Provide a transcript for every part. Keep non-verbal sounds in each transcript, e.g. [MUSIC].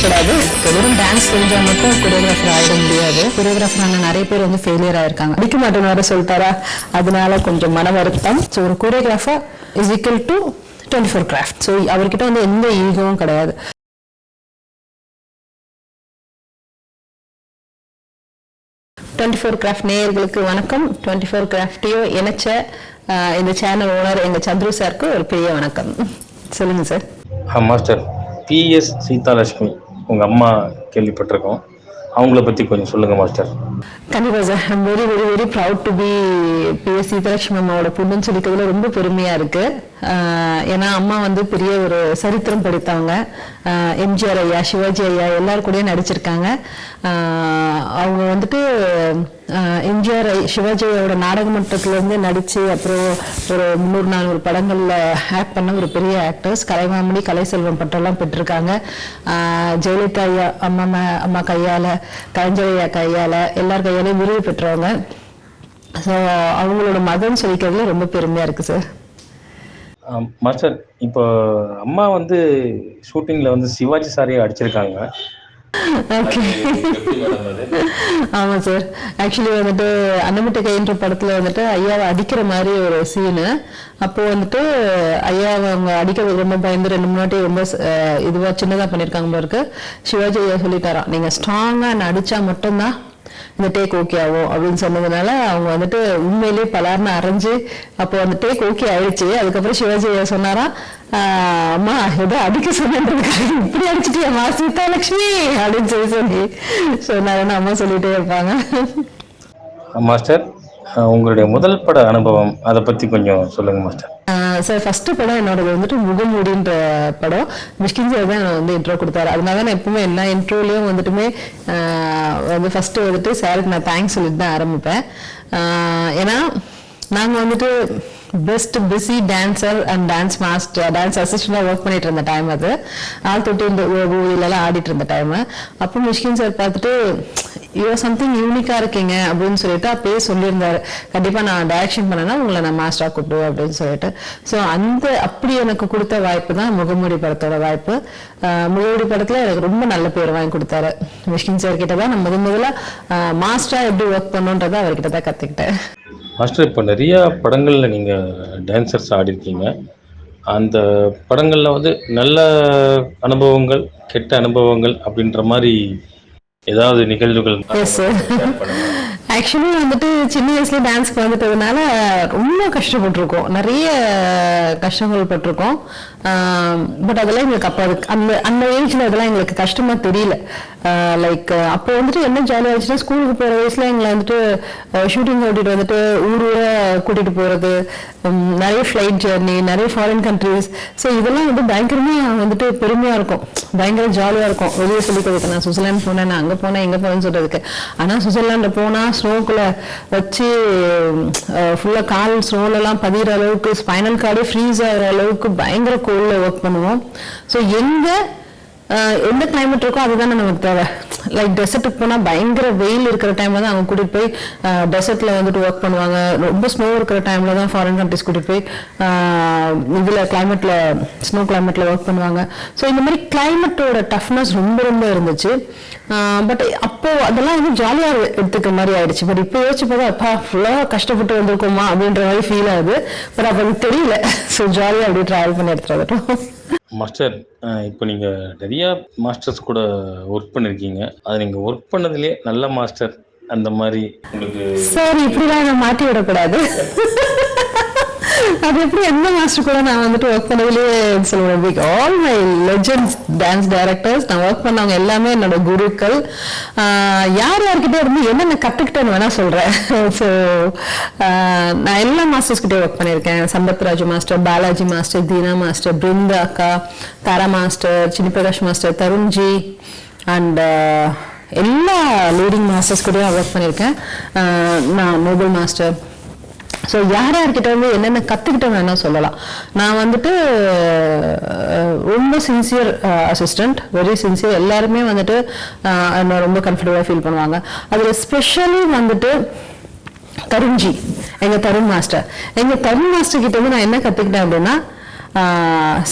இருக்கக்கூடாது வெறும் டான்ஸ் தெரிஞ்சால் மட்டும் கொரியோகிராஃபர் ஆகிட முடியாது. கொரியோகிராஃபரான நிறைய பேர் வந்து ஃபெயிலியர் ஆயிருக்காங்க. அடிக்க மாட்டேன்னு வேற சொல்லிட்டாரா? அதனால கொஞ்சம் மன வருத்தம். ஸோ ஒரு choreographer is equal to twenty four craft so அவர்கிட்ட வந்து எந்த ஈகோவும் கிடையாது. டுவெண்ட்டி ஃபோர் கிராஃப்ட் நேயர்களுக்கு வணக்கம். டுவெண்ட்டி ஃபோர் கிராஃப்டையும் இணைச்ச இந்த சேனல் ஓனர் எங்கள் சந்துரு சாருக்கு ஒரு பெரிய வணக்கம். சொல்லுங்க சார் மாஸ்டர் பிஎஸ் சீதாலட்சுமி. உங்கள் அம்மா கேள்விப்பட்டிருக்கோம். அவங்கள பற்றி கொஞ்சம் சொல்லுங்கள் மாஸ்டர். கண்டிப்பா sir I'm very very very proud to be PS Seethalakshmi அம்மாவோட பொண்ணுன்னு சொல்லிக்கிறதுல ரொம்ப பெருமையா இருக்கு. ஆஹ் ஏன்னா அம்மா வந்து பெரிய ஒரு சரித்திரம் படித்தவங்க. எம்ஜிஆர் ஐயா சிவாஜி ஐயா எல்லாரும் கூடயும் நடிச்சிருக்காங்க. அவங்க வந்துட்டு எம்ஜிஆர் ஐ- சிவாஜி ஐயாவோட நாடக மன்றத்துலேருந்து இருந்து நடிச்சு அப்புறம் ஒரு முந்நூறு நானூறு படங்களில் ஆக்ட் பண்ண ஒரு பெரிய ஆக்டர்ஸ் கலைமாமணி கலைசெல்வம் பட்டம்லாம் பெற்றிருக்காங்க. ஜெயலலிதா ஐயா அம்மா அம்மா கையால கலைஞர் ஐயா கையால எல்லார் கையாலையும் விருது பெற்றவங்க. ஸோ அவங்களோட மகன் சொல்லிக்கிறதுல ரொம்ப பெருமையா இருக்கு சார் மாஸ்டர் இப்போ அம்மா வந்து ஷூட்டிங்கில் வந்து சிவாஜி சாரியை அடிச்சிருக்காங்க. ஓகே ஆமா சார் ஆக்சுவலி வந்துட்டு அன்னமிட்ட கைன்ற படத்துல வந்துட்டு ஐயாவை அடிக்கிற மாதிரி ஒரு சீனு அப்போ வந்துட்டு ஐயாவை அவங்க அடிக்கிறது ரொம்ப பயந்து ரெண்டு மூணு வாட்டி ரொம்ப அஹ், இதுவா சின்னதா பண்ணிருக்காங்க போல இருக்கு சிவாஜி ஐயா சொல்லிட்டாராம் நீங்க ஸ்ட்ராங்கா அடிச்சா மட்டும்தான் இந்த டேக் ஓகே ஆகும் அப்படின்னு சொன்னதுனால அவங்க வந்துட்டு உண்மையிலேயே பலார்னு அரைஞ்சு அப்போ அந்த டேக் ஓகே ஆயிடுச்சு. அதுக்கப்புறம் சிவாஜி சொன்னாரா அம்மா ஏதோ அடிக்க சொன்னதுக்காக இப்படி அடிச்சிட்டியம்மா சீதாலட்சுமி அப்படின்னு சொல்லி சொல்லி சொன்னாருன்னு அம்மா சொல்லிட்டே இருப்பாங்க. மாஸ்டர் உங்களுடைய முதல் பட அனுபவம் அதை பற்றி கொஞ்சம் சொல்லுங்கள் மாஸ்டர். சார் ஃபர்ஸ்ட் படம் என்னோடது வந்துட்டு முகமூடின்ற படம். மிஷ்கின் சார் தான் வந்து இன்ட்ரோ கொடுத்தாரு. அதனால தான் நான் எப்பவுமே எல்லா இன்ட்ரோலையும் வந்துட்டுமே ஆஹ் வந்து ஃபர்ஸ்ட் வந்துட்டு சாருக்கு நான் தேங்க்ஸ் சொல்லிட்டு தான் ஆரம்பிப்பேன். ஆஹ் ஏன்னா நாங்கள் வந்துட்டு best busy dancer and dance master dance அசிஸ்டண்டாக work பண்ணிட்டு இருந்த டைம் அது. ஆள் தொட்டு இந்த ஊரிலலாம் ஆடிட்டு இருந்த டைம் அப்போ மிஷ்கின் சார் பார்த்துட்டு யூ சம்திங் யூனிக்காக இருக்கீங்க அப்படின்னு சொல்லிட்டு அப்பயே சொல்லியிருந்தாரு. கண்டிப்பாக நான் டைரக்ஷன் பண்ணேன்னா உங்களை நான் மாஸ்டராக கூப்பிடுவேன் அப்படின்னு சொல்லிட்டு. ஸோ அந்த அப்படி எனக்கு கொடுத்த வாய்ப்பு தான் முகமூடி படத்தோட வாய்ப்பு. முகமூடி படத்தில் எனக்கு ரொம்ப நல்ல பேர் வாங்கி கொடுத்தாரு. மிஷ்கின் சார் கிட்ட தான் நான் முதல் முதல்ல மாஸ்டராக எப்படி ஒர்க் பண்ணுன்றதை அவர்கிட்ட தான் கற்றுக்கிட்டேன் மாஸ்டர் இப்போ நிறையா படங்களில் நீங்கள் டான்சர்ஸ் ஆடிருக்கீங்க. அந்த படங்களில் வந்து நல்ல அனுபவங்கள் கெட்ட அனுபவங்கள் அப்படின்ற மாதிரி ஏதாவது நிகழ்வுகள் சார் ஆக்சுவலி வந்துட்டு சின்ன வயசுல டான்ஸ்க்கு வந்துட்டதுனால ரொம்ப கஷ்டப்பட்டிருக்கோம். நிறைய கஷ்டங்கள் பட்டிருக்கோம். பட் அதெல்லாம் எங்களுக்கு அப்போ அதுக்கு அந்த அந்த ஏஜ்ல அதெல்லாம் எங்களுக்கு கஷ்டமா தெரியல. லைக் அப்போ வந்துட்டு என்ன ஜாலியாக இருந்துச்சுன்னா ஸ்கூலுக்கு போகிற வயசுல எங்களை வந்துட்டு ஷூட்டிங் ஓட்டிட்டு வந்துட்டு ஊர் ஊரா கூட்டிட்டு போறது நிறைய ஃப்ளைட் ஜேர்னி நிறைய ஃபாரின் கண்ட்ரீஸ் ஸோ இதெல்லாம் வந்து பயங்கரமா வந்துட்டு பெருமையா இருக்கும். பயங்கர ஜாலியா இருக்கும். வெளியே சொல்லி கொடுக்க நான் சுவிட்சர்லாந்து போனேன் நான் அங்க போனேன் இங்க போனேன்னு சொல்றதுக்கு. ஆனா சுவிட்சர்லாந்து போனா ஸ்னோக்குள்ள வச்சு ஃபுல்லா கால் ஸ்னோலெல்லாம் பதிகிற அளவுக்கு ஸ்பைனல் கார்டே ஃப்ரீஸ் ஆகிற அளவுக்கு பயங்கர கோல்ல ஒர்க் பண்ணுவோம். ஸோ எங்கே எந்த கிளைமேட் இருக்கோ அதுதானே நமக்கு தேவை. லைக் டெசர்ட்டுக்கு போனால் பயங்கர வெயில் இருக்கிற டைம்ல தான் அவங்க கூட்டிகிட்டு போய் டெசர்ட்ல வந்துட்டு ஒர்க் பண்ணுவாங்க. ரொம்ப ஸ்னோ இருக்கிற டைம்ல தான் ஃபாரின் கண்ட்ரிஸ் கூட்டிகிட்டு போய் இதில் கிளைமேட்டில் ஸ்னோ கிளைமேட்டில் ஒர்க் பண்ணுவாங்க. ஸோ இந்த மாதிரி கிளைமேட்டோட டஃப்னஸ் ரொம்ப ரொம்ப இருந்துச்சு. பட் அப்போது அதெல்லாம் வந்து ஜாலியாக எடுத்துக்கிற மாதிரி ஆயிடுச்சு. பட் இப்போ யோசிச்சு பார்த்தா அப்பா ஃபுல்லாக கஷ்டப்பட்டு வந்திருக்கோமா அப்படின்ற மாதிரி ஃபீல் ஆகுது. பட் அப்போ எனக்கு தெரியல. ஸோ ஜாலியாக அப்படியே ட்ராவல் பண்ணி எடுத்துகிட்டு வந்துட்டோம் மாஸ்டர் இப்போ நீங்கள் நிறைய மாஸ்டர்ஸ் கூட ஒர்க் பண்ணியிருக்கீங்க அது நீங்கள் ஒர்க் பண்ணதுலேயே நல்ல மாஸ்டர் அந்த மாதிரி உங்களுக்கு சார் இப்படிலாம் நான் மாட்டி விடக்கூடாது. அது எப்படி எந்த மாஸ்டர் கூட நான் வந்துட்டு ஒர்க் பண்ணதுலேயே சொல்லுவேன் big all my legends dance directors நான் ஒர்க் பண்ணவங்க எல்லாமே என்னோட குருக்கள். யார் யார்கிட்ட இருந்து என்னென்ன கற்றுக்கிட்டேன்னு வேணால் சொல்கிறேன் ஸோ நான் எல்லா மாஸ்டர்ஸ்கிட்டே ஒர்க் பண்ணியிருக்கேன். Sampathraj master Balaji master Dheena master Brindha அக்கா Tara master Cini Prakash master Tarunji and uh, எல்லா லீடிங் மாஸ்டர்ஸ் கூடயும் ஒர்க் பண்ணியிருக்கேன். Uh, நான் நோபல் மாஸ்டர் ஸோ யார் யார்கிட்ட வந்து என்னென்ன கற்றுக்கிட்டேன் வேணா சொல்லலாம். நான் வந்துட்டு uh, ரொம்ப சின்சியர் அசிஸ்டண்ட் வெரி சின்சியர் எல்லாருமே வந்துட்டு என்ன ரொம்ப கம்ஃபர்டபுளாக ஃபீல் பண்ணுவாங்க. அதில் ஸ்பெஷலி வந்துட்டு தருண்ஜி. எங்கள் தருண் மாஸ்டர் எங்கள் தருண் மாஸ்டர் கிட்ட வந்து நான் என்ன கற்றுக்கிட்டேன் அப்படின்னா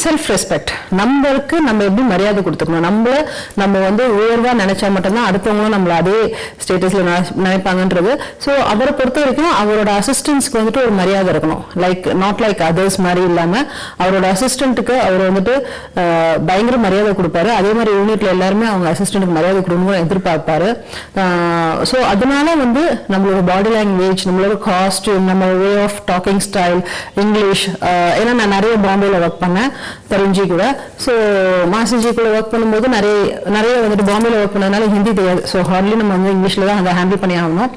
செல்ஃப் ரெஸ்பெக்ட் நம்மளுக்கு நம்ம எப்படி மரியாதை கொடுத்துக்கணும்? நம்மள நம்ம வந்து உயர்வாக நினைச்சா மட்டும்தான் அடுத்தவங்களும் நம்மளை அதே ஸ்டேட்டஸில் நினைப்பாங்கன்றது. ஸோ அவரை பொறுத்த வரைக்கும் அவரோட அசிஸ்டன்ஸ்க்கு வந்துட்டு ஒரு மரியாதை இருக்கணும். லைக் நாட் லைக் அதர்ஸ் மாதிரி இல்லாமல் அவரோட அசிஸ்டன்ட்டுக்கு அவர் வந்துட்டு பயங்கர மரியாதை கொடுப்பாரு. அதே மாதிரி யூனிட்ல எல்லாருமே அவங்க அசிஸ்டண்ட்டுக்கு மரியாதை கொடுக்கணும்னு எதிர்பார்ப்பாரு. ஸோ அதனால வந்து நம்மளோட பாடி லாங்குவேஜ் நம்மளோட காஸ்டியூம் நம்ம way of talking style English ஏன்னா நான் நிறைய பாம்பேல ஒர்க் பண்ணேன் தருண்ஜி கூட. ஸோ மாசிஜி கூட ஒர்க் பண்ணும்போது நிறைய நிறைய வந்துட்டு பாம்பேல ஒர்க் பண்ணதுனால ஹிந்தி தெரியாது. ஸோ ஹார்ட்லி நம்ம வந்து இங்கிலீஷ்ல தான் அதை ஹேண்டில் பண்ணி ஆகணும்.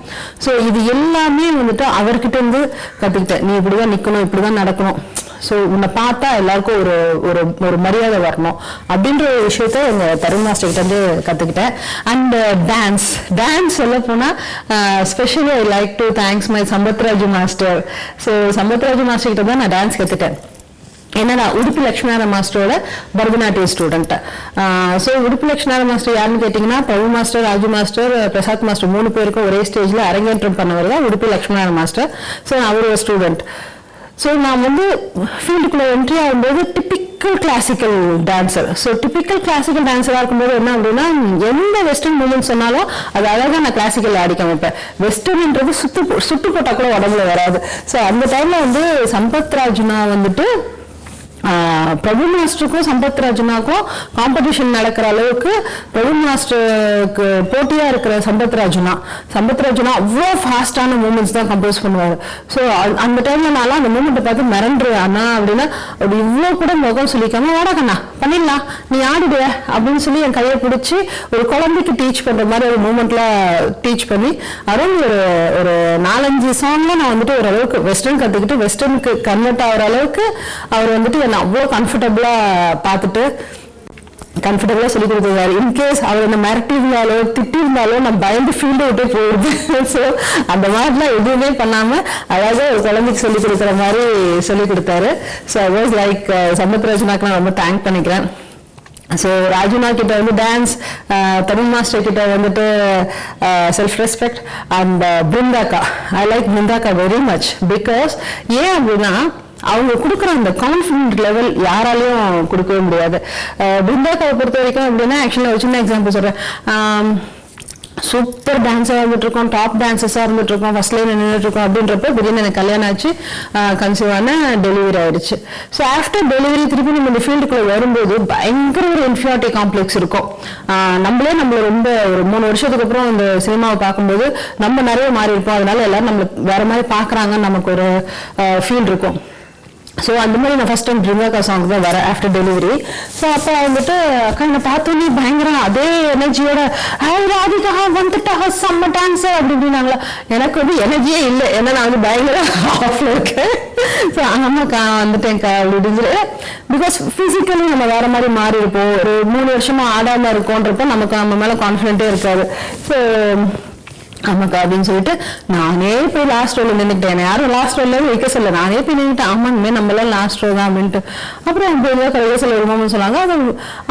ஸோ இது எல்லாமே வந்துட்டு அவர்கிட்ட இருந்து கற்றுக்கிட்டேன் நீ இப்படிதான் நிற்கணும் இப்படிதான் நடக்கணும். ஸோ உன்னை பார்த்தா எல்லாருக்கும் ஒரு ஒரு ஒரு மரியாதை வரணும் அப்படின்ற ஒரு விஷயத்த எங்கள் தருண் மாஸ்டர் கற்றுக்கிட்டேன் அண்ட் டான்ஸ் டான்ஸ் சொல்ல போனால் specially I like to thanks my Sampathraju master so Sampathraju மாஸ்டர்கிட்ட தான் நான் டான்ஸ் கற்றுக்கிட்டேன் ஏன்னா நான் உடுப்பி லட்சுமிநாத மாஸ்டரோட பரதநாட்டிய student so Udupi Lakshmanara master யாருன்னு கேட்டிங்கன்னா Prabhu master Raju master Prasad master மூணு பேருக்கும் ஒரே ஸ்டேஜில் அரங்கேற்றம் பண்ணவர் தான் உடுப்பி லட்சுமணார மாஸ்டர். ஸோ அவர் ஒரு ஸ்டூடெண்ட் ஸோ நான் வந்து ஃபீல்டுக்குள்ளே என்ட்ரி ஆகும்போது typical classical dancer so typical classical டான்ஸராக இருக்கும்போது என்ன அப்படின்னா எந்த வெஸ்டர்ன் மூமெண்ட் சொன்னாலும் அது அழகாக நான் கிளாசிக்கல் ஆடி காமிப்பேன் வெஸ்டர்ன்ன்றது சுத்து சுட்டு போட்டால் கூட உடம்புல வராது. ஸோ அந்த டைமில் வந்து சம்பத் ராஜுனா வந்துட்டு பிரபு மாஸ்டருக்கும் சம்பத் ராஜுனாக்கும் காம்படிஷன் நடக்கிற அளவுக்கு பிரபு மாஸ்டருக்கு போட்டியாக இருக்கிற சம்பத் ராஜுனா சம்பத் ராஜுனா அவ்வளோ ஃபாஸ்டான மூமெண்ட்ஸ் தான் கம்போஸ் பண்ணுவார். ஸோ அந்த டைம்ல நான்லாம் அந்த மூமெண்ட்டை பார்த்து மிரண்டு அண்ணா அப்படின்னா அப்படி இவ்வளோ கூட முகம் சொல்லிக்காம வாடா கண்ணா பண்ணிடலாம். நீ ஆடிடுவ அப்படின்னு சொல்லி என் கையை பிடிச்சி ஒரு குழந்தைக்கு டீச் பண்ணுற மாதிரி ஒரு மூமெண்ட்ல டீச் பண்ணி அரௌண்ட் ஒரு ஒரு நாலஞ்சு சாங்ல நான் வந்துட்டு ஓரளவுக்கு வெஸ்டர்ன் கற்றுக்கிட்டு வெஸ்டர்னுக்கு கன்வெர்ட் ஆகிற அளவுக்கு அவர் வந்துட்டு என்னை அவ்வளோ கம்ஃபர்டபுளாக பார்த்துட்டு கம்ஃபர்டபுளாக சொல்லி கொடுத்துருக்காரு. இன்கேஸ் அவர் என்ன மிரட்டியிருந்தாலோ திட்டியிருந்தாலோ நான் பயந்து ஃபீல்டு விட்டு போயிடுது ஸோ அந்த மாதிரிலாம் எதுவுமே பண்ணாமல் அதாவது ஒரு குழந்தைக்கு சொல்லி கொடுக்குற மாதிரி சொல்லி கொடுத்தாரு. So I was like uh, சம்பத்ராஜனாக்கு நான் ரொம்ப தேங்க் பண்ணிக்கிறேன். ஸோ ராஜுனா கிட்ட வந்து டான்ஸ் uh, தமிழ் மாஸ்டர் கிட்ட வந்துட்டு செல்ஃப் ரெஸ்பெக்ட் அண்ட் பிருந்தாக்கா. ஐ லைக் பிருந்தாக்கா வெரி மச் பிகாஸ் ஏன் அப்படின்னா அவங்க கொடுக்குற அந்த கான்ஃபிடென்ட் லெவல் யாராலையும் கொடுக்கவே முடியாது. பிருந்தாக்காவை பொறுத்த வரைக்கும் அப்படின்னா ஆக்சுவலாக ஒரு சின்ன எக்ஸாம்பிள் சொல்கிறேன் சூப்பர் டான்ஸாக இருந்துட்டுருக்கோம் டாப் டான்ஸஸாக இருந்துட்டுருக்கோம் இருக்கோம் ஃபர்ஸ்ட் லைன் அப்படின்றப்ப திடீர்னு எனக்கு கல்யாணம் ஆச்சு. கன்சீவான டெலிவரி ஆயிடுச்சு. ஸோ ஆஃப்டர் டெலிவரி திருப்பி நம்ம இந்த ஃபீல்டுக்குள்ளே வரும்போது பயங்கர ஒரு இன்ஃபியாரிட்டி காம்ப்ளெக்ஸ் இருக்கும். நம்மளே நம்மள ரொம்ப ஒரு மூணு வருஷத்துக்கு அப்புறம் இந்த சினிமாவை பார்க்கும்போது நம்ம நிறைய மாறி இருப்போம் அதனால எல்லாரும் நம்மளை வேற மாதிரி பார்க்குறாங்கன்னு நமக்கு ஒரு ஃபீல் இருக்கும். ஸோ அந்த மாதிரி நான் ஃபஸ்ட் டைம் பிரிங்காக்கா சாங் தான் வரேன் ஆஃப்டர் டெலிவரி ஸோ அப்போ வந்துட்டு அக்கா என்னை பார்த்தோன்னே பயங்கர அதே எனர்ஜியோட ஹே ராதிகா வந்துட்டா செம்ம டான்ஸ் அப்படி இப்படின்னாங்களா. எனக்கு வந்து எனர்ஜியே இல்லை. ஏன்னா நான் வந்து பயங்கர ஆஃப்ல இருக்கேன். ஸோ ஆமாக்கா வந்துட்டேன்க்கா அப்படின்னு பிகாஸ் ஃபிசிக்கலி நம்ம வேற மாதிரி மாறி இருப்போம். ஒரு மூணு வருஷமா ஆடாமல் இருக்கோன்றப்ப நமக்கு நம்ம மேலே கான்ஃபிடென்ட்டே இருக்காது. ஸோ ஆமாக்கா அப்படின்னு சொல்லிட்டு நானே போய் லாஸ்ட் ரோல நின்றுட்டேன் யாரும் லாஸ்ட் ரோல வைக்க சொல்ல நானே போய் நின்றுட்டேன் ஆமாங்கமே இனிமே நம்மளாம் லாஸ்ட் ரோ தான் அப்படின்ட்டு. அப்புறம் என் பேர் கலைய சொல்ல ஒரு சொன்னாங்க அது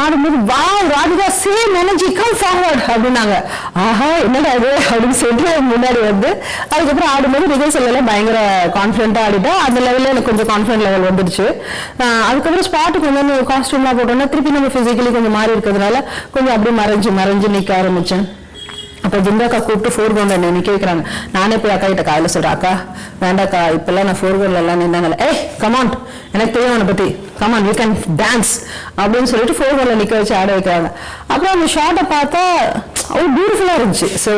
ஆடும்போது வா Radhika same energy come forward அப்படின்னாங்க. ஆஹா என்னடா இது? அப்படின்னு சொல்லிட்டு முன்னாடி வந்து அதுக்கப்புறம் ஆடும்போது ரிஹர்சல் எல்லாம் பயங்கர கான்ஃபிடென்ட்டா ஆடிட்டா அந்த லெவலில் எனக்கு கொஞ்சம் கான்ஃபிடென்ட் லெவல் வந்துடுச்சு அதுக்கப்புறம் ஸ்பாட்டுக்கு வந்து காஸ்டியூம்லாம் போட்டோம்னா திருப்பி நம்ம ஃபிசிக்கலி கொஞ்சம் மாறி இருக்கிறதுனால கொஞ்சம் அப்படியே மறைஞ்சு மறைஞ்சு நிற்க ஆரம்பிச்சேன். அப்போ ஜிண்டாக்கா கூப்பிட்டு ஃபோர் கிரவுண்ட் என்னை நிற்க வைக்கிறாங்க. நானே போய் அக்கா கிட்ட காலையில் சொல்கிறேன் அக்கா வேண்டாக்கா இப்பெல்லாம் நான் ஃபோர் கிரவுண்ட்ல எல்லாம் நின்னாங்கல்ல. ஏய் கமாண்ட் எனக்கு தெரியும் அவனை பற்றி கமாண்ட் யூ கேன் டான்ஸ் அப்படின்னு சொல்லிட்டு ஃபோர் கிரவுண்ட்ல நிற்க வச்சு ஆட வைக்கிறாங்க. அப்புறம் அந்த ஷார்ட்டை பார்த்தா அவ்வளோ பியூட்டிஃபுல்லாக இருந்துச்சு. ஸோ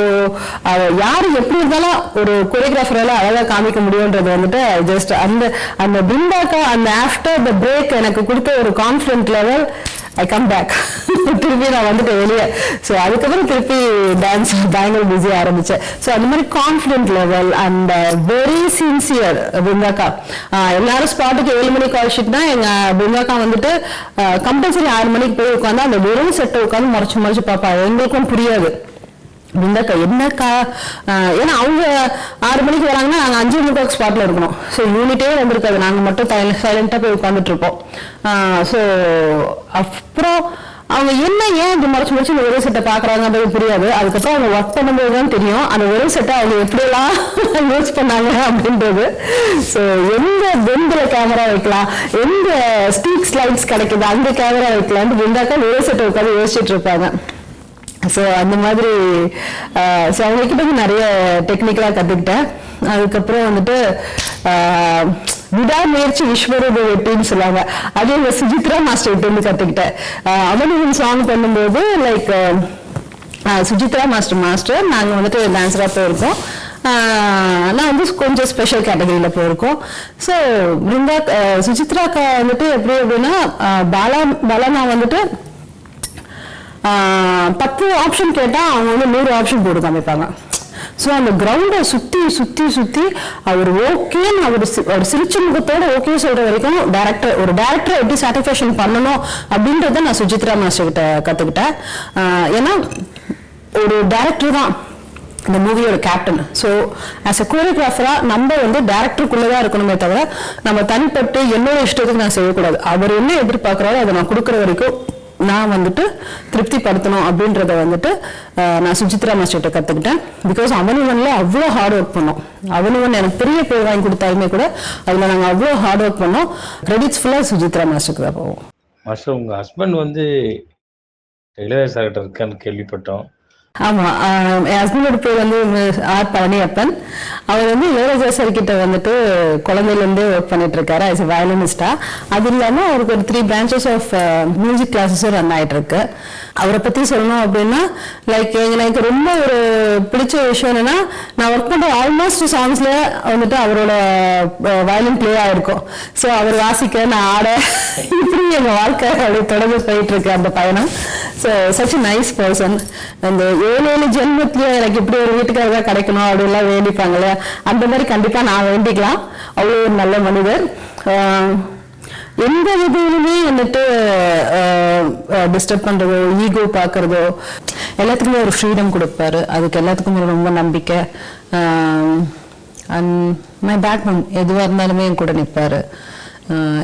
யார் எப்படி இருந்தாலும் ஒரு கொரியோகிராஃபரால அழகாக காமிக்க முடியுன்றது வந்துட்டு ஜஸ்ட் அந்த அந்த பிந்தாக்கா அந்த ஆஃப்டர் த பிரேக் எனக்கு கொடுத்த ஒரு confident level I come back திருப்பி நான் வந்துட்டு வெளியே. ஸோ அதுக்கப்புறம் திருப்பி டான்ஸ் பயங்கர பிஸி ஆரம்பித்தேன் ஸோ அந்த மாதிரி confident level and very sincere பிருந்தாக்கா எல்லாரும் ஸ்பாட்டுக்கு ஏழு மணிக்கு கால் எங்கள் எங்க பிருந்தாக்கா வந்துட்டு uh, கம்பல்சரி ஆறு மணிக்கு போய் உட்காந்து அந்த வெறும் செட்டை உட்காந்து முறைச்சு முறைச்சு பார்ப்பா எங்களுக்கும் புரியாது. பிருந்தாக்கா என்னக்கா? ஏன்னா அவங்க ஆறு மணிக்கு வராங்கன்னா நாங்கள் அஞ்சு முக்காக்கு ஸ்பாட்டில் இருக்கணும். ஸோ யூனிட்டே வந்திருக்காது. நாங்கள் மட்டும் சைலண்ட்டாக போய் உட்காந்துட்டு இருப்போம் ஸோ அப்புறம் அவங்க என்ன ஏன் இப்படி மறைச்சு முடிச்சு இந்த ஒரே செட்டை பார்க்குறாங்கன்றது புரியாது. அதுக்கப்புறம் அவங்க ஒர்க் பண்ணும்போது தான் தெரியும். அந்த ஒரே செட்டை அவங்க எப்படியெல்லாம் [LAUGHS] யூஸ் பண்ணாங்க அப்படின்றது. ஸோ எந்த பெந்தில் கேமரா வைக்கலாம்? எந்த ஸ்பீக் ஸ்லைட்ஸ் கிடைக்குது? அந்த கேமரா வைக்கலாம்னு பிருந்தாக்கா ஒரே செட்டை உட்காந்து யோசிச்சுட்டு இருப்பாங்க ஸோ அந்த மாதிரி ஸோ அவங்கக்கிட்ட நிறைய டெக்னிக்கலாக கற்றுக்கிட்டேன் அதுக்கப்புறம் வந்துட்டு விடாமுயற்சி விஸ்வரூப வெட்டின்னு சொல்லுவாங்க. அது இந்த சுஜித்ரா மாஸ்டர் கிட்ட இருந்து கற்றுக்கிட்டேன் அவனும் சாங் பண்ணும்போது லைக் சுஜித்ரா மாஸ்டர் மாஸ்டர் நாங்கள் வந்துட்டு டான்ஸராக போயிருக்கோம். ஆனால் நான் வந்து கொஞ்சம் ஸ்பெஷல் கேட்டகரியில் போயிருக்கோம். ஸோ பிருந்தா சுஜித்ராக்கா வந்துட்டு எப்படி அப்படின்னா பாலா பாலானா வந்துட்டு பத்து ஆப்ஷன் கேட்டால் அவங்க வந்து நூறு ஆப்ஷன் போட்டு காமிப்பாங்க. ஸோ அந்த கிரவுண்டை சுற்றி சுற்றி சுற்றி அவர் ஓகேன்னு அவர் சி- சிரிச்ச முகத்தோட ஓகே சொல்கிற வரைக்கும் டேரக்டர் ஒரு டேரக்டரை எப்படி சாட்டிஸ்ஃபேக்ஷன் பண்ணணும் அப்படின்றத நான் சுஜித்ரா மாஸ்டர் கிட்ட கற்றுக்கிட்டேன் ஏன்னா ஒரு டேரக்டர் தான் இந்த மூவியோட கேப்டன் ஸோ ஆஸ் எ கோரியோகிராஃபராக நம்ம வந்து டேரக்டருக்குள்ளே தான் இருக்கணுமே தவிர நம்ம தனிப்பட்டு என்னோட இஷ்டத்துக்கு நான் செய்யக்கூடாது. அவர் என்ன எதிர்பார்க்குறாரோ அதை நான் கொடுக்குற வரைக்கும் நான் வந்துட்டு திருப்திப்படுத்தணும் அப்படின்றத வந்துட்டு நான் சுஜித்ரா மாஸ்டர்கிட்ட கற்றுக்கிட்டேன் பிகாஸ் அவனுவனில் அவ்வளோ ஹார்ட் ஒர்க் பண்ணோம். அவனுவன் எனக்கு பெரிய பேர் வாங்கி கொடுத்தாலுமே கூட அதில் நாங்கள் அவ்வளோ ஹார்ட் ஒர்க் பண்ணோம். கிரெடிட்ஸ் ஃபுல்லாக சுஜித்ரா மாஸ்டருக்கு தான் போவோம். மாஸ்டர் உங்கள் ஹஸ்பண்ட் வந்து இளையராஜா சார்கிட்ட இருக்கான்னு கேள்விப்பட்டோம். ஆமாம் என் ஹஸ்பண்டோட பேர் வந்து ஆர் பழனியப்பன். அவர் வந்து இளையராஜா கிட்ட வந்துட்டு குழந்தையிலேருந்தே ஒர்க் பண்ணிட்டு இருக்காரு as எ வயலினிஸ்டா அது இல்லாமல் அவருக்கு ஒரு த்ரீ பிரான்ச்சஸ் ஆஃப் மியூசிக் கிளாஸஸும் ரன் ஆகிட்டு இருக்கு அவரை பற்றி சொல்லணும் அப்படின்னா லைக் எனக்கு ரொம்ப ஒரு பிடிச்ச விஷயம் என்னென்னா நான் ஒர்க் பண்ணுற ஆல்மோஸ்ட் சாங்ஸில் வந்துட்டு அவரோட வயலின் பிளே ஆகிருக்கும் ஸோ அவர் வாசிக்க நான் ஆட இப்படி எங்கள் வாழ்க்கை அப்படியே தொடர்ந்து போயிட்டு இருக்கு அந்த பயணம். ஸோ சச் நைஸ் பர்சன் அந்த ஏழு ஏழு ஜென்மத்திலயும் எனக்கு இப்படி ஒரு வீட்டுக்காரர் தான் கிடைக்கணும் அப்படிலாம் வேண்டிப்பாங்களே? அந்த மாதிரி கண்டிப்பா நான் வேண்டிக்கலாம். அவ்வளோ ஒரு நல்ல மனிதர். எந்த விதையிலுமே வந்துட்டு டிஸ்டர்ப் பண்றதோ ஈகோ பார்க்குறதோ எல்லாத்துக்குமே ஒரு ஃப்ரீடம் கொடுப்பாரு. அதுக்கு எல்லாத்துக்குமே ரொம்ப நம்பிக்கை. அண்ட் மை பேக் எதுவாக இருந்தாலுமே என் கூட நிற்பாரு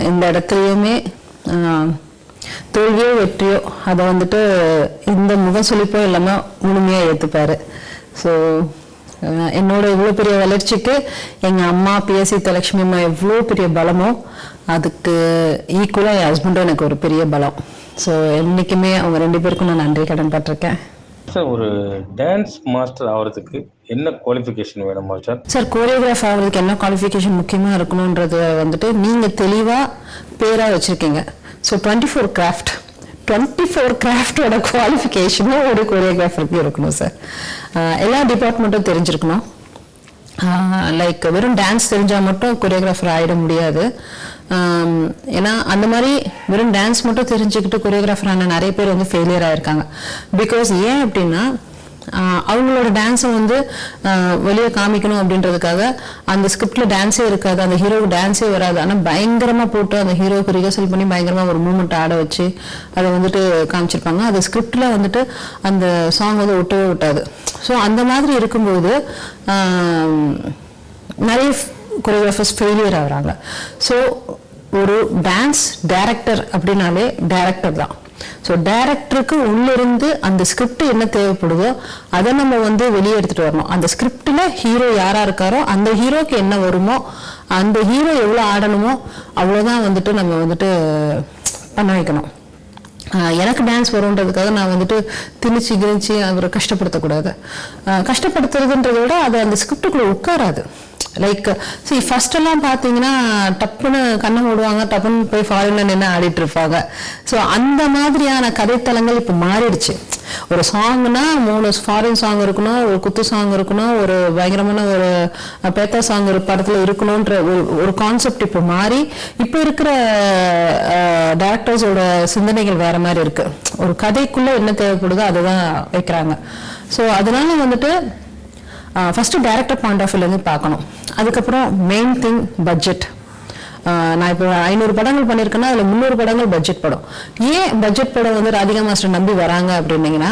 எந்த இடத்துலையுமே தோல்வியோ வெற்றியோ அதை வந்துட்டு இந்த முகசுளிப்போ இல்லாமல் முழுமையாக ஏற்றுப்பாரு ஸோ என்னோட இவ்வளோ பெரிய வளர்ச்சிக்கு எங்கள் அம்மா பிஎஸ்சி தலட்சுமி அம்மா எவ்வளோ பெரிய பலமோ அதுக்கு ஈக்குவலாக என் ஹஸ்பண்டும் எனக்கு ஒரு பெரிய பலம். ஸோ என்றைக்குமே அவங்க ரெண்டு பேருக்கும் நான் நன்றி கடன் பட்டிருக்கேன். சார் ஒரு டான்ஸ் மாஸ்டர் ஆகிறதுக்கு என்ன குவாலிஃபிகேஷன் வேணும் மாஸ்டர் சார் கோரியோகிராஃப் ஆகிறதுக்கு என்ன குவாலிஃபிகேஷன் முக்கியமாக இருக்கணுன்றது வந்துட்டு நீங்கள் தெளிவாக பேராக வச்சுருக்கீங்க. So twenty four craft twenty four கிராஃப்டோட குவாலிஃபிகேஷனும் ஒரு கொரியோகிராஃபருக்கு இருக்கணும் சார் எல்லா டிபார்ட்மெண்ட்டும் தெரிஞ்சிருக்கணும். லைக் வெறும் டான்ஸ் தெரிஞ்சால் மட்டும் கொரியோகிராஃபர் ஆகிட முடியாது. ஏன்னா அந்த மாதிரி வெறும் டான்ஸ் மட்டும் தெரிஞ்சுக்கிட்டு கொரியோகிராஃபர் ஆன நிறைய பேர் வந்து ஃபெயிலியர் ஆகிருக்காங்க பிகாஸ் ஏன் அப்படின்னா அவங்களோட டான்ஸை வந்து வெளியே காமிக்கணும் அப்படின்றதுக்காக அந்த ஸ்கிரிப்டில் டான்ஸே இருக்காது அந்த ஹீரோவுக்கு டான்ஸே வராது. ஆனால் பயங்கரமாக போட்டு அந்த ஹீரோவுக்கு ரிஹர்சல் பண்ணி பயங்கரமாக ஒரு மூமெண்ட் ஆட வச்சு அதை வந்துட்டு காமிச்சிருப்பாங்க. அது ஸ்கிரிப்டில் வந்துட்டு அந்த சாங் வந்து ஒட்டவே விட்டாது ஸோ அந்த மாதிரி இருக்கும்போது நிறைய கொரியோகிராஃபர்ஸ் ஃபெயிலியர் ஆகுறாங்க. ஸோ ஒரு டான்ஸ் டைரக்டர் அப்படின்னாலே டைரக்டர் தான். ஸோ டேரக்டருக்கு உள்ளிருந்து அந்த ஸ்கிரிப்ட் என்ன தேவைப்படுதோ அதை நம்ம வந்து வெளியே எடுத்துட்டு வரணும். அந்த ஸ்கிரிப்டில் ஹீரோ யாரா இருக்காரோ அந்த ஹீரோக்கு என்ன வருமோ அந்த ஹீரோ எவ்வளோ ஆடணுமோ அவ்வளோதான் வந்துட்டு நம்ம வந்துட்டு பண்ண வைக்கணும். ஆஹ் எனக்கு டான்ஸ் வரும்ன்றதுக்காக நான் வந்துட்டு திணிச்சு கிழிச்சு அவரை கஷ்டப்படுத்தக்கூடாது. ஆஹ் கஷ்டப்படுத்துறதுன்றதை விட அது அந்த ஸ்கிரிப்டுக்குள்ளே உட்காராது. லைக் சரி ஃபஸ்ட்டெல்லாம் பார்த்தீங்கன்னா டப்புன்னு கண்ணை மூடுவாங்க டப்புன்னு போய் ஃபாரின்ல நின்று ஆடிட்டு இருப்பாங்க. ஸோ அந்த மாதிரியான கதைத்தலங்கள் இப்போ மாறிடுச்சு. ஒரு சாங்னா மூணு ஃபாரின் சாங் இருக்கணும் ஒரு குத்து சாங் இருக்கணும் ஒரு பயங்கரமான ஒரு பேத்தா சாங் ஒரு படத்தில் இருக்கணுன்ற ஒரு ஒரு கான்செப்ட் இப்போ மாறி இப்போ இருக்கிற டேரக்டர்ஸோட சிந்தனைகள் வேற மாதிரி இருக்கு. ஒரு கதைக்குள்ள என்ன தேவைப்படுதோ அதை தான் வைக்கிறாங்க. ஸோ அதனால வந்துட்டு ஃபஸ்ட்டு டேரக்டர் பாயிண்ட் ஆஃப் வியூலேருந்து பார்க்கணும். அதுக்கப்புறம் மெயின் திங் பட்ஜெட் நான் இப்போ ஐநூறு படங்கள் பண்ணியிருக்கேன்னா அதில் முந்நூறு படங்கள் பட்ஜெட் படம். ஏன் பட்ஜெட் படம் வந்து ராதிகா மாஸ்டர் நம்பி வராங்க அப்படின்னீங்கன்னா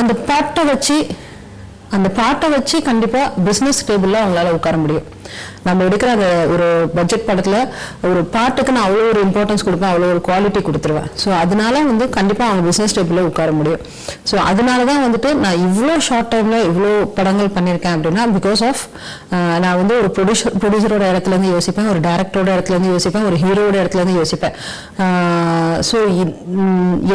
அந்த பாட்டை வச்சு அந்த பாட்டை வச்சு கண்டிப்பாக பிஸ்னஸ் டேபிளில் அவங்களால உட்கார முடியும். நம்ம எடுக்கிற அந்த ஒரு பட்ஜெட் படத்தில் ஒரு பாட்டுக்கு நான் அவ்வளோ ஒரு இம்பார்ட்டன்ஸ் கொடுப்பேன் அவ்வளோ ஒரு குவாலிட்டி கொடுத்துருவேன். ஸோ அதனால வந்து கண்டிப்பாக அவங்க பிஸ்னஸ் டேபிளில் உட்கார முடியும். ஸோ அதனால தான் வந்துட்டு நான் இவ்வளோ ஷார்ட் டைமில் இவ்வளோ படங்கள் பண்ணியிருக்கேன் அப்படின்னா பிகாஸ் ஆஃப் நான் வந்து ஒரு ப்ரொடியூசர் ப்ரொடியூசரோட இடத்துலேருந்து யோசிப்பேன் ஒரு டேரக்டரோட இடத்துலேருந்து யோசிப்பேன் ஒரு ஹீரோட இடத்துலேருந்து யோசிப்பேன். ஸோ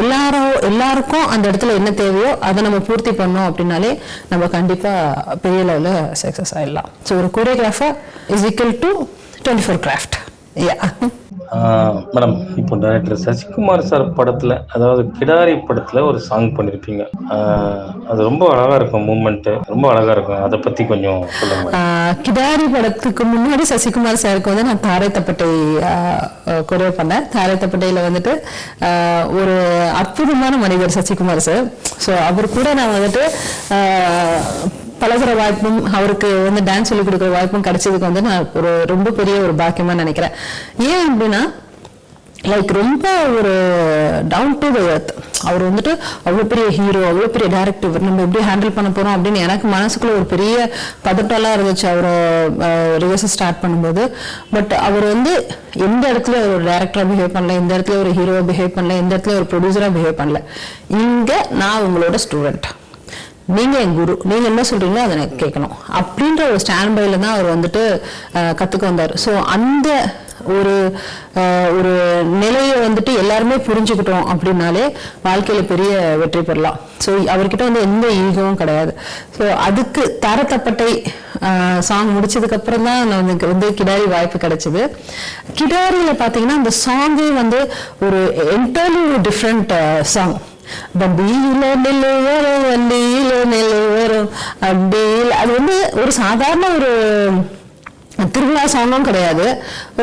எல்லாரோ எல்லாருக்கும் அந்த இடத்துல என்ன தேவையோ அதை நம்ம பூர்த்தி பண்ணோம் அப்படின்னாலே நம்ம கண்டிப்பாக பெரிய லெவலில் சக்ஸஸ் ஆகிடலாம் ஸோ ஒரு choreographer is equal to twenty four craft yeah madam இப்போ டைரக்டர் சசிகுமார் சார் படத்துல அதாவது கிடாரி படத்துல ஒரு சாங் பண்ணிருப்பீங்க. ஆஹ் அது ரொம்ப அழகா இருக்கும் மூமெண்ட் ரொம்ப அழகா இருக்கும். அதை பத்தி கொஞ்சம் சொல்லுங்க கிடாரி படத்துக்கு முன்னாடி சசிகுமார் சாருக்கு வந்து நான் தாரை தப்பட்டை கொரியோ பண்ணேன். தாரை தப்பட்டையில வந்துட்டு ஒரு அற்புதமான மனிதர் சசிகுமார் சார் ஸோ அவர் கூட நான் வந்துட்டு பழகுற வாய்ப்பும் அவருக்கு வந்து டான்ஸ் சொல்லிக் கொடுக்குற வாய்ப்பும் கிடைச்சதுக்கு வந்து நான் ஒரு ரொம்ப பெரிய ஒரு பாக்கியமாக நினைக்கிறேன். ஏன் அப்படின்னா லைக் ரொம்ப ஒரு டவுன் டு த எர்த் அவர் வந்துட்டு அவ்வளோ பெரிய ஹீரோ அவ்வளோ பெரிய டேரக்டர் நம்ம எப்படி ஹேண்டில் பண்ண போகிறோம் அப்படின்னு எனக்கு மனசுக்குள்ள ஒரு பெரிய பதட்டம்லாம் இருந்துச்சு அவர் ரிவர்ஸை ஸ்டார்ட் பண்ணும்போது. பட் அவர் வந்து எந்த இடத்துல ஒரு டேரக்டராக பிஹேவ் பண்ணல எந்த இடத்துல ஒரு ஹீரோவா பிஹேவ் பண்ணல எந்த இடத்துல ஒரு ப்ரொடியூசராக பிஹேவ் பண்ணல. இங்கே நான் உங்களோட ஸ்டூடெண்ட் நீங்கள் என் குரு. நீங்கள் என்ன சொல்கிறீங்களோ அதை எனக்கு கேட்கணும். அப்படின்ற ஒரு ஸ்டாண்ட் பையில் தான் அவர் வந்துட்டு கற்றுக்க வந்தார். ஸோ அந்த ஒரு ஒரு நிலையை வந்துட்டு எல்லாருமே புரிஞ்சுக்கிட்டோம் அப்படின்னாலே வாழ்க்கையில் பெரிய வெற்றி பெறலாம். ஸோ அவர்கிட்ட வந்து எந்த ஈகோவும் கிடையாது. ஸோ அதுக்கு தரத்தப்பட்டை சாங் முடிச்சதுக்கப்புறம் தான் நான் எனக்கு வந்து கிடாரி வாய்ப்பு கிடைச்சிது. கிடாரியில் பார்த்தீங்கன்னா அந்த சாங்கே வந்து ஒரு என்டையர்லி ஒரு டிஃப்ரெண்ட் சாங் வண்டியில நெல்லு வரும் வண்டியில நெல்லு வரும் அது வந்து ஒரு சாதாரண ஒரு திருவிழா சாங்கும் கிடையாது.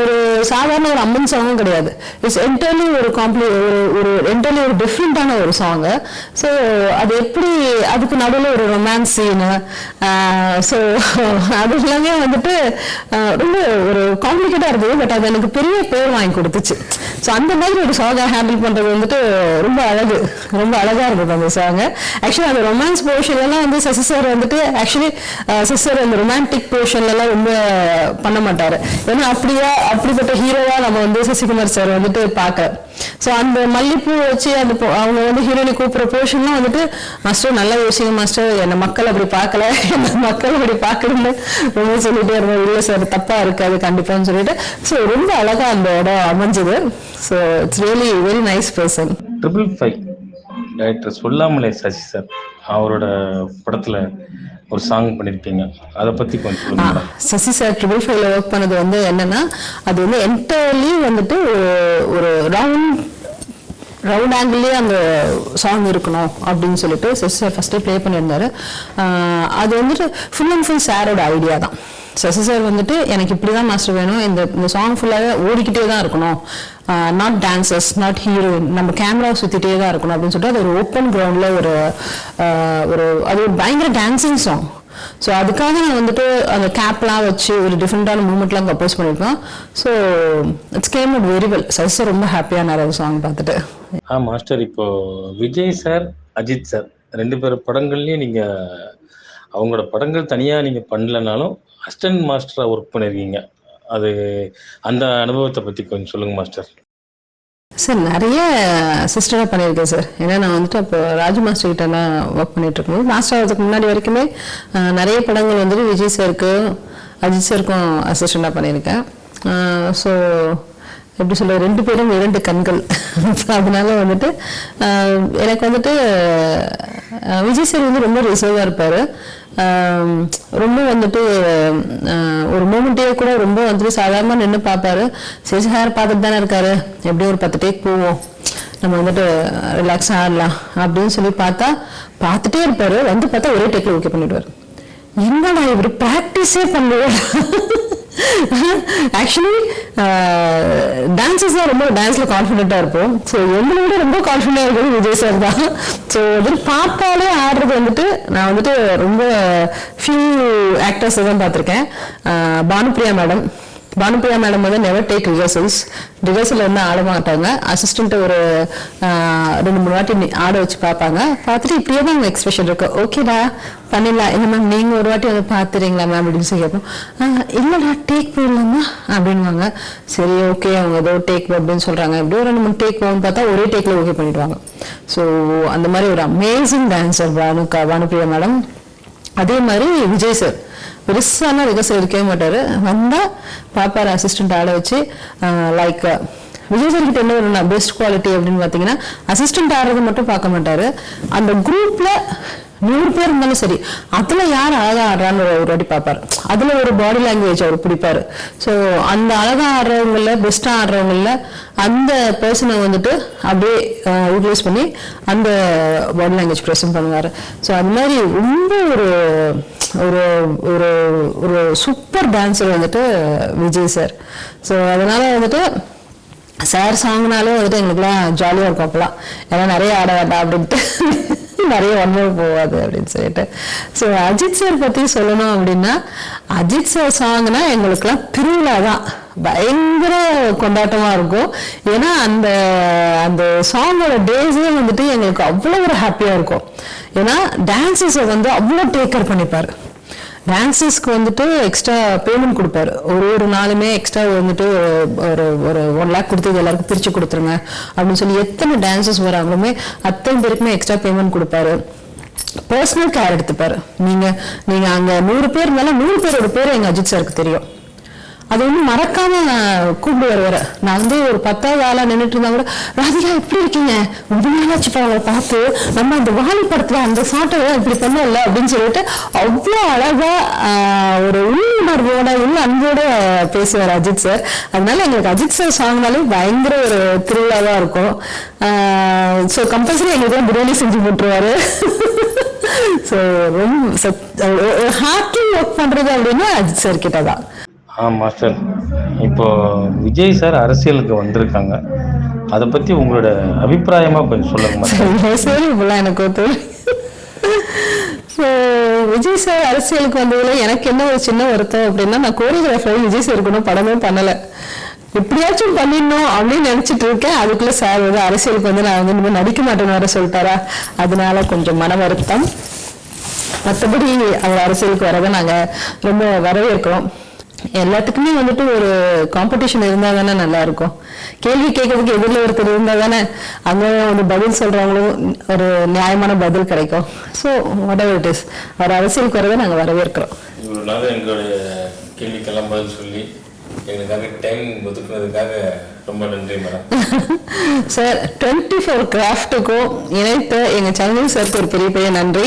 ஒரு சாதாரண ஒரு அம்மன் சாங்கும் கிடையாது. இட்ஸ் என்டர்லி ஒரு காம்ப்ளி ஒரு ஒரு என்டர்லி ஒரு டிஃப்ரெண்ட்டான ஒரு சாங்கு ஸோ அது எப்படி அதுக்கு நடுவில் ஒரு ரொமான்ஸ் சீனு ஸோ அது எல்லாமே வந்துட்டு ரொம்ப ஒரு காம்ப்ளிகேட்டாக இருந்தது பட் அது எனக்கு பெரிய பேர் வாங்கி கொடுத்துச்சு. ஸோ அந்த மாதிரி ஒரு சாங்கை ஹேண்டில் பண்ணுறது வந்துட்டு ரொம்ப அழகு. ரொம்ப அழகாக இருந்தது அந்த சாங் ஆக்சுவலி அந்த ரொமான்ஸ் போர்ஷன் எல்லாம் வந்து சசி சார் வந்துட்டு ஆக்சுவலி சசி சார் அந்த ரொமான்டிக் போர்ஷன்ல எல்லாம் ரொம்ப பண்ண மாட்டாரு ஏன்னா அப்படியா அப்படிப்பட்ட ஹீரோவா நம்ம வந்து சசிகுமார் சார் வந்துட்டு பார்க்கல. ஸோ அந்த மல்லிப்பூ வச்சு அந்த அவங்க வந்து ஹீரோயினை கூப்பிடுற போர்ஷன்லாம் வந்துட்டு மாஸ்டர் நல்லா யோசிங்க மாஸ்டர் என்ன மக்கள் அப்படி பார்க்கல. என்ன மக்கள் அப்படி பார்க்கணும்னு ரொம்ப சொல்லிட்டே இருந்தோம். இல்லை சார் தப்பா இருக்காது கண்டிப்பான்னு சொல்லிட்டு. ஸோ ரொம்ப அழகா அந்த இடம் அமைஞ்சது. So it's really very nice person triple five director சொல்லாமலே சசி சார் அவரோட படத்துல ஒரு சாங் பண்ணிருப்பீங்க. அதை பத்தி கொஞ்சம் சொல்லுங்க. சசி சார் ட்ரிபிள் ஃபைவ்ல ஒர்க் பண்ணது வந்து என்னன்னா அது வந்து என்டையர்லி வந்துட்டு ஒரு- ரவுண்ட் ரவுண்ட் ஆங்கிள்லேயே அந்த சாங் இருக்கணும் அப்படின்னு சொல்லிட்டு சசி சார் ஃபர்ஸ்டே ப்ளே பண்ணியிருந்தாரு. அது வந்துட்டு ஃபுல் அண்ட் ஃபுல் சாரோட ஐடியா தான். சசி சார் வந்துட்டு எனக்கு இப்படி தான் மாஸ்டர் வேணும். இந்த இந்த சாங் ஃபுல்லாகவே ஓடிக்கிட்டே தான் இருக்கணும். நாட் டான்சர்ஸ் நாட் ஹீரோ நம்ம கேமரா சுற்றிட்டே தான் இருக்கணும் அப்படின்னு சொல்லிட்டு அது ஒரு ஓப்பன் கிரவுண்டில் ஒரு ஒரு அது ஒரு பயங்கர டான்ஸிங் சாங் ஸோ அதுக்காக நான் வந்துட்டு அந்த கேப்லாம் வச்சு ஒரு டிஃப்ரெண்டான மூமெண்ட்லாம் கம்போஸ் பண்ணியிருக்கோம். So it's came at very well Sasi ரொம்ப ஹாப்பியானார் அந்த சாங் பார்த்துட்டு. ஆ மாஸ்டர் இப்போ விஜய் சார் அஜித் சார் ரெண்டு பேர் படங்கள்லேயும் நீங்கள் அவங்களோட படங்கள் தனியாக நீங்கள் பண்ணலனாலும் அஸ்டன் மாஸ்டராக ஒர்க் பண்ணிருக்கீங்க. அது அந்த அனுபவத்தை பத்தி கொஞ்சம் சொல்லுங்க மாஸ்டர். சார் நிறைய சிஸ்டராக பண்ணியிருக்கேன் சார். ஏன்னா நான் வந்துட்டு அப்போ ராஜு மாஸ்டர் கிட்டலாம் ஒர்க் பண்ணிட்டு இருக்கும்போது மாஸ்டர் ஆகிறதுக்கு முன்னாடி வரைக்குமே நிறைய படங்கள் வந்துட்டு விஜய் சாருக்கு அஜித் சாருக்கும் அசிஸ்டண்டாக பண்ணியிருக்கேன். ஸோ எப்படி சொல்ல ரெண்டு பேரும் இரண்டு கண்கள். அதனால வந்துட்டு எனக்கு வந்துட்டு விஜய் சார் வந்து ரொம்ப ரிசர்வாக இருப்பார். ரொம்ப வந்துட்டு ஒரு மூமெண்ட்டே கூட ரொம்ப வந்துட்டு சாதாரணமாக நின்று பார்ப்பாரு சரி சார் பார்த்துட்டு தானே இருக்காரு. எப்படியும் ஒரு பத்து டேக் போவோம். நம்ம வந்துட்டு ரிலாக்ஸ் ஆடலாம் அப்படின்னு சொல்லி பார்த்தா பார்த்துட்டே இருப்பாரு. வந்து பார்த்தா ஒரே டேக்கில் ஓகே பண்ணிடுவார். என்னடா இவர் ப்ராக்டிஸே பண்ணுவார் ஆக்சுவலி டான்ஸஸ் தான் ரொம்ப டான்ஸில் கான்ஃபிடென்ட்டாக இருப்போம். ஸோ எங்களை விட ரொம்ப கான்ஃபிடென்ட்டா இருக்கிறது விஜய் சார் தான். ஸோ வந்து பார்த்தாலே ஆடுறது வந்துட்டு நான் வந்துட்டு ரொம்ப ஃபியூ ஆக்டர்ஸ் தான் பார்த்துருக்கேன். பானுப்ரியா மேடம் பானுப்பிரியா மேடம் வந்து நெவர் டேக் ரிஹர்சல்ஸ் ரிஹர்சல் வந்து ஆட மாட்டாங்க. அசிஸ்டன்ட் ஒரு ரெண்டு மூணு வாட்டி ஆட வச்சு பார்ப்பாங்க. பார்த்துட்டு இப்படியே தான் அவங்க எக்ஸ்பிரஷன் இருக்கு ஓகேடா பண்ணிடலாம். இல்லை மேம் நீங்கள் ஒரு வாட்டி அதை பார்த்துறீங்களா மேம் அப்படின்னு சொல்லி கேட்போம். இல்லைடா டேக் போடலாமா? அப்படின்வாங்க சரி ஓகே அவங்க ஏதோ டேக் அப்படின்னு சொல்கிறாங்க எப்படியோ ரெண்டு மூணு டேக் போகணும்னு பார்த்தா ஒரே டேக்கில் ஓகே பண்ணிடுவாங்க. ஸோ அந்த மாதிரி ஒரு அமேசிங் டான்சர் பானுக்கா பானுப்பிரியா மேடம். அதே மாதிரி விஜய் சார் பெருசான ரிகர்சல் இருக்கவே மாட்டார். வந்தால் பாப்பார் அசிஸ்டண்ட் ஆட வச்சு லைக் விஜய் சார் கிட்ட என்ன ஒரு பெஸ்ட் குவாலிட்டி அப்படின்னு பார்த்தீங்கன்னா அசிஸ்டண்ட் ஆடுறது மட்டும் பார்க்க மாட்டார். அந்த குரூப்பில் நூறு பேர் இருந்தாலும் சரி அதில் யார் அழகாக ஆடுறான்னு ஒரு வாட்டி பார்ப்பார். அதில் ஒரு பாடி லாங்குவேஜ் அவர் பிடிப்பார். ஸோ அந்த அழகா ஆடுறவங்கள பெஸ்ட்டாக ஆடுறவங்கள அந்த பர்சனை வந்துட்டு அப்படியே யூட்டிலைஸ் பண்ணி அந்த பாடி லாங்குவேஜ் ப்ரெசென்ட் பண்ணுவார். ஸோ அது மாதிரி ரொம்ப ஒரு ஒரு ஒரு ஒரு சூப்பர் டான்ஸர் வந்துட்டு விஜய் சார் ஸோ அதனால் வந்துட்டு சார் சாங்னாலே வந்துட்டு எங்களுக்குலாம் ஜாலியாக இருக்கும் அப்போலாம் ஏன்னா நிறைய ஆட வேண்டாம் அப்படின்ட்டு. நிறைய ஒன்றும் போகாது அப்படின்னு சொல்லிட்டு. ஸோ அஜித் சார் பற்றி சொல்லணும் அப்படின்னா அஜித் சார் சாங்னா எங்களுக்குலாம் திருவிழா தான் பயங்கர கொண்டாட்டமா இருக்கும். ஏன்னா அந்த அந்த சாங்கோட டேஸே வந்துட்டு எங்களுக்கு அவ்வளோ ஒரு ஹாப்பியாக இருக்கும். ஏன்னா டான்ஸஸை வந்து அவ்வளோ டேக்கர் பண்ணிப்பாரு. டான்ஸஸ்க்கு வந்துட்டு எக்ஸ்ட்ரா பேமெண்ட் கொடுப்பாரு. ஒரு ஒரு நாளுமே எக்ஸ்ட்ரா வந்துட்டு ஒரு ஒரு ஒன் லேக் கொடுத்து இது எல்லாருக்கும் பிரித்து கொடுத்துருங்க அப்படின்னு சொல்லி எத்தனை டான்சர்ஸ் வராங்களுமே அத்தனை பேருக்குமே எக்ஸ்ட்ரா பேமெண்ட் கொடுப்பாரு. பர்சனல் கேர் எடுத்துப்பாரு. நீங்க நீங்க அங்க நூறு பேர் இருந்தாலும் நூறு பேரோட பேர் எங்க அஜித் சாருக்கு தெரியும். அது வந்து மறக்காம கூப்பிட்டு வருவார். நான் வந்து ஒரு பத்தாவது ஆளா நின்றுட்டு இருந்தா கூட ராதிகா எப்படி இருக்கீங்க? ரொம்ப நாளாச்சுப்பா அவங்களை பார்த்து. நம்ம அந்த வாலி படத்துல அந்த சாட்டை இப்படி பண்ணல அப்படின்னு சொல்லிட்டு அவ்வளோ அழகா ஒரு உள்ளுணர்வோட உள்ள அன்போட பேசுவார் அஜித் சார். அதனால எங்களுக்கு அஜித் சார் சாங்னாலே பயங்கர ஒரு திருவிழாவா இருக்கும். ஸோ கம்பல்சரி எங்களுக்கு பிரியாணி செஞ்சு போட்டுருவாரு. [LAUGHS] ஸோ ரொம்ப ஹாப்பி ஒர்க் பண்றது அப்படின்னா அஜித் சார் கிட்ட தான். ஆமாம் சார் இப்போ விஜய் சார் அரசியலுக்கு வந்திருக்காங்க. அதை பற்றி உங்களோட அபிப்பிராயமாக கொஞ்சம் சொல்லுங்க சார் சரி இப்பெல்லாம் எனக்கு ஒரு ஸோ விஜய் சார் அரசியலுக்கு வந்ததில் எனக்கு என்ன ஒரு சின்ன வருத்தம் அப்படின்னா நான் கோரியோகிராஃபர் விஜய் சார் இருக்கணும் படமே பண்ணலை. எப்படியாச்சும் பண்ணிடணும் அப்படின்னு நினச்சிட்டு இருக்கேன். அதுக்குள்ளே சார் வந்து அரசியலுக்கு வந்து நான் வந்து இனிமேல் நடிக்க மாட்டேன்னு வேற சொல்லிட்டாரா? அதனால கொஞ்சம் மன வருத்தம். மற்றபடி அவர் அரசியலுக்கு வரதை நாங்கள் ரொம்ப வரவேற்கிறோம். எல்லாத்துக்குமே வந்துட்டு ஒரு காம்படிஷன் இருந்தா தானே நல்லா இருக்கும் கேள்வி கேட்கறதுக்கு எதிரில் ஒருத்தர் இருந்தா தானே அங்க ஒரு பதில் சொல்றவங்களும் ஒரு நியாயமான பதில் கிடைக்கும். So whatever it is அவர் அரசியலுக்கு வரதை நாங்க வரவேற்கிறோம். இவ்வளோ நாள் எங்களுடைய கேள்விக்கெல்லாம் பதில் சொல்லி எங்களுக்காக டைம் ஒதுக்குனதுக்காக ரொம்ப நன்றி மேடம் சார் டுவெண்ட்டி ஃபோர் கிராஃப்ட்டுக்கும் இணைத்த எங்க சேனல் சாருக்கு ஒரு பெரிய பெரிய நன்றி.